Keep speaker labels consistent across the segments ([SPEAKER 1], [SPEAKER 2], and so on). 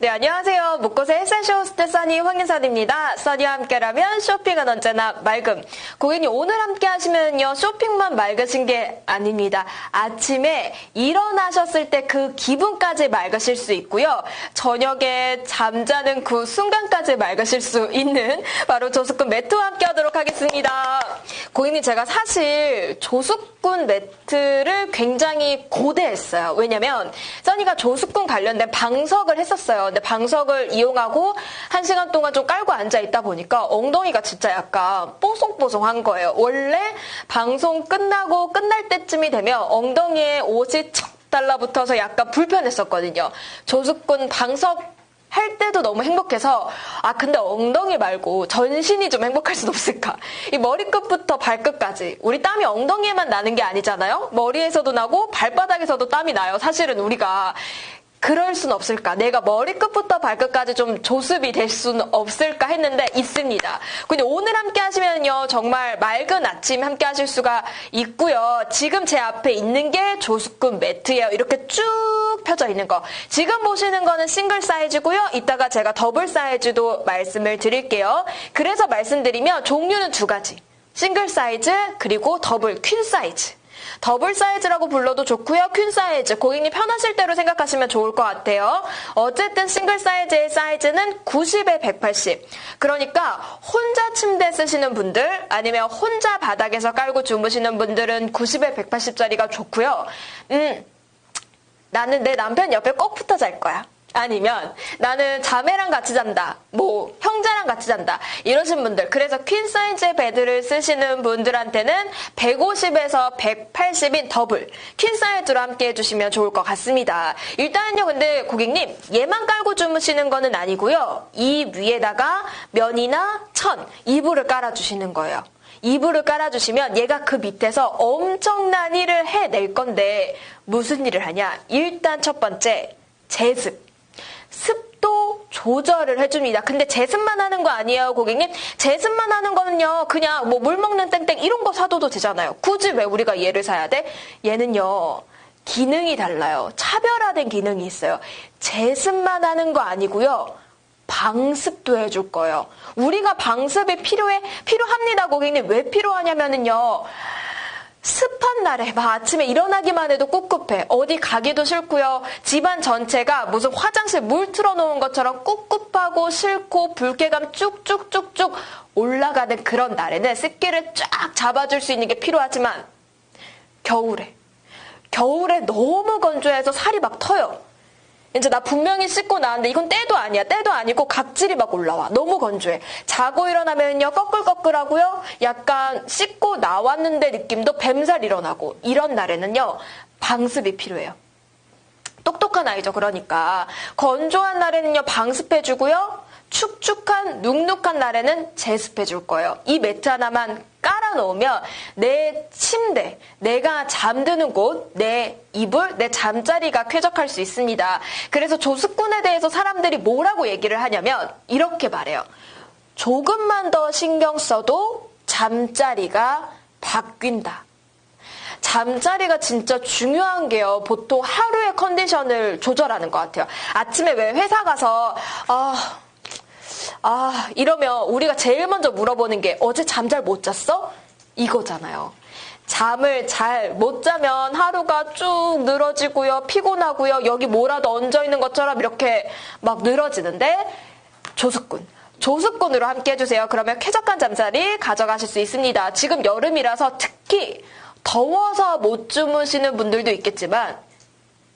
[SPEAKER 1] 네, 안녕하세요. 묶고세 햇살쇼 호스트 써니 황인선입니다. 써니와 함께라면 쇼핑은 언제나 맑음. 고객님, 오늘 함께 하시면요. 쇼핑만 맑으신 게 아닙니다. 아침에 일어나셨을 때 그 기분까지 맑으실 수 있고요. 저녁에 잠자는 그 순간까지 맑으실 수 있는 바로 조숙군 매트와 함께 하도록 하겠습니다. 고객님, 제가 사실 조숙군 매트를 굉장히 고대했어요. 왜냐면, 써니가 조숙군 관련된 방석을 했었어요. 근데 방석을 이용하고 한 시간 동안 좀 깔고 앉아 있다 보니까 엉덩이가 진짜 약간 뽀송뽀송한 거예요. 원래 방송 끝나고 끝날 때쯤이 되면 엉덩이에 옷이 척 달라붙어서 약간 불편했었거든요. 조숙군 방석 할 때도 너무 행복해서 아 근데 엉덩이 말고 전신이 좀 행복할 순 없을까 이 머리끝부터 발끝까지 우리 땀이 엉덩이에만 나는 게 아니잖아요 머리에서도 나고 발바닥에서도 땀이 나요 사실은 우리가 그럴 순 없을까? 내가 머리끝부터 발끝까지 좀 조습이 될 수는 없을까 했는데 있습니다. 근데 오늘 함께 하시면요. 정말 맑은 아침 함께 하실 수가 있고요. 지금 제 앞에 있는 게 조숙군 매트예요. 이렇게 쭉 펴져 있는 거. 지금 보시는 거는 싱글 사이즈고요. 이따가 제가 더블 사이즈도 말씀을 드릴게요. 그래서 말씀드리면 종류는 두 가지. 싱글 사이즈 그리고 더블 퀸 사이즈. 더블 사이즈라고 불러도 좋고요. 퀸 사이즈 고객님 편하실 대로 생각하시면 좋을 것 같아요. 어쨌든 싱글 사이즈의 사이즈는 90에 180. 그러니까 혼자 침대 쓰시는 분들 아니면 혼자 바닥에서 깔고 주무시는 분들은 90에 180짜리가 좋고요. 음, 나는 내 남편 옆에 꼭 붙어 잘 거야. 아니면 나는 자매랑 같이 잔다. 뭐 형제랑 같이 잔다. 이러신 분들. 그래서 퀸 사이즈 베드를 쓰시는 분들한테는 150에서 180인 더블 퀸 사이즈로 함께 해주시면 좋을 것 같습니다. 일단은요. 근데 고객님 얘만 깔고 주무시는 거는 아니고요. 이 위에다가 면이나 천, 이불을 깔아주시는 거예요. 이불을 깔아주시면 얘가 그 밑에서 엄청난 일을 해낼 건데 무슨 일을 하냐? 일단 첫 번째 제습. 습도 조절을 해줍니다. 근데 제습만 하는 거 아니에요, 고객님? 제습만 하는 거는요, 그냥 뭐 물 먹는 땡땡 이런 거 사둬도 되잖아요. 굳이 왜 우리가 얘를 사야 돼? 얘는요, 기능이 달라요. 차별화된 기능이 있어요. 제습만 하는 거 아니고요. 방습도 해줄 거예요. 우리가 방습이 필요해, 필요합니다, 고객님. 왜 필요하냐면은요. 습한 날에 막 아침에 일어나기만 해도 꿉꿉해. 어디 가기도 싫고요. 집안 전체가 무슨 화장실 물 틀어놓은 것처럼 꿉꿉하고 싫고 불쾌감 쭉쭉쭉쭉 올라가는 그런 날에는 습기를 쫙 잡아줄 수 있는 게 필요하지만 겨울에 겨울에 너무 건조해서 살이 막 터요. 이제 나 분명히 씻고 나왔는데 이건 때도 아니야. 때도 아니고 각질이 막 올라와. 너무 건조해. 자고 일어나면요 꺼끌꺼끌하고요. 약간 씻고 나왔는데 느낌도 뱀살 일어나고 이런 날에는요 방습이 필요해요. 똑똑한 아이죠. 그러니까 건조한 날에는요 방습해주고요. 축축한 눅눅한 날에는 제습해 줄 거예요. 이 매트 하나만 깔아 놓으면 내 침대, 내가 잠드는 곳, 내 이불, 내 잠자리가 쾌적할 수 있습니다. 그래서 조습군에 대해서 사람들이 뭐라고 얘기를 하냐면 이렇게 말해요. 조금만 더 신경 써도 잠자리가 바뀐다. 잠자리가 진짜 중요한 게요. 보통 하루의 컨디션을 조절하는 것 같아요. 아침에 왜 회사 가서 아 아, 이러면 우리가 제일 먼저 물어보는 게 어제 잠 잘 못 잤어? 이거잖아요. 잠을 잘 못 자면 하루가 쭉 늘어지고요. 피곤하고요. 여기 뭐라도 얹어 있는 것처럼 이렇게 막 늘어지는데 조숙군. 조숙군으로 함께 해주세요. 그러면 쾌적한 잠자리 가져가실 수 있습니다. 지금 여름이라서 특히 더워서 못 주무시는 분들도 있겠지만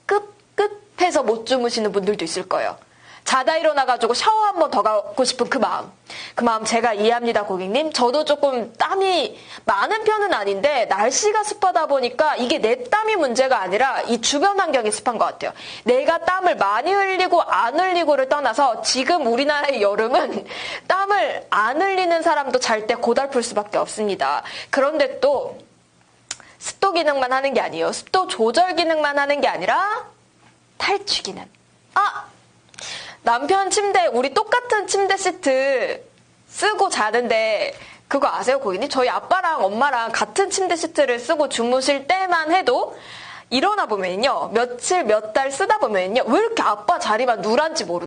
[SPEAKER 1] 끝끝해서 못 주무시는 분들도 있을 거예요. 자다 일어나가지고 샤워 한 번 더 가고 싶은 그 마음. 그 마음 제가 이해합니다, 고객님. 저도 조금 땀이 많은 편은 아닌데, 날씨가 습하다 보니까 이게 내 땀이 문제가 아니라 이 주변 환경이 습한 것 같아요. 내가 땀을 많이 흘리고 안 흘리고를 떠나서 지금 우리나라의 여름은 땀을 안 흘리는 사람도 잘 때 고달플 수밖에 없습니다. 그런데 또, 습도 기능만 하는 게 아니에요. 습도 조절 기능만 하는 게 아니라, 탈취 기능. 아! 남편 침대 우리 똑같은 침대 시트 쓰고 자는데 그거 아세요 고객님? 저희 아빠랑 엄마랑 같은 침대 시트를 쓰고 주무실 때만 해도 일어나 보면요 며칠 몇 달 쓰다 보면요 왜 이렇게 아빠 자리만 누란지 모르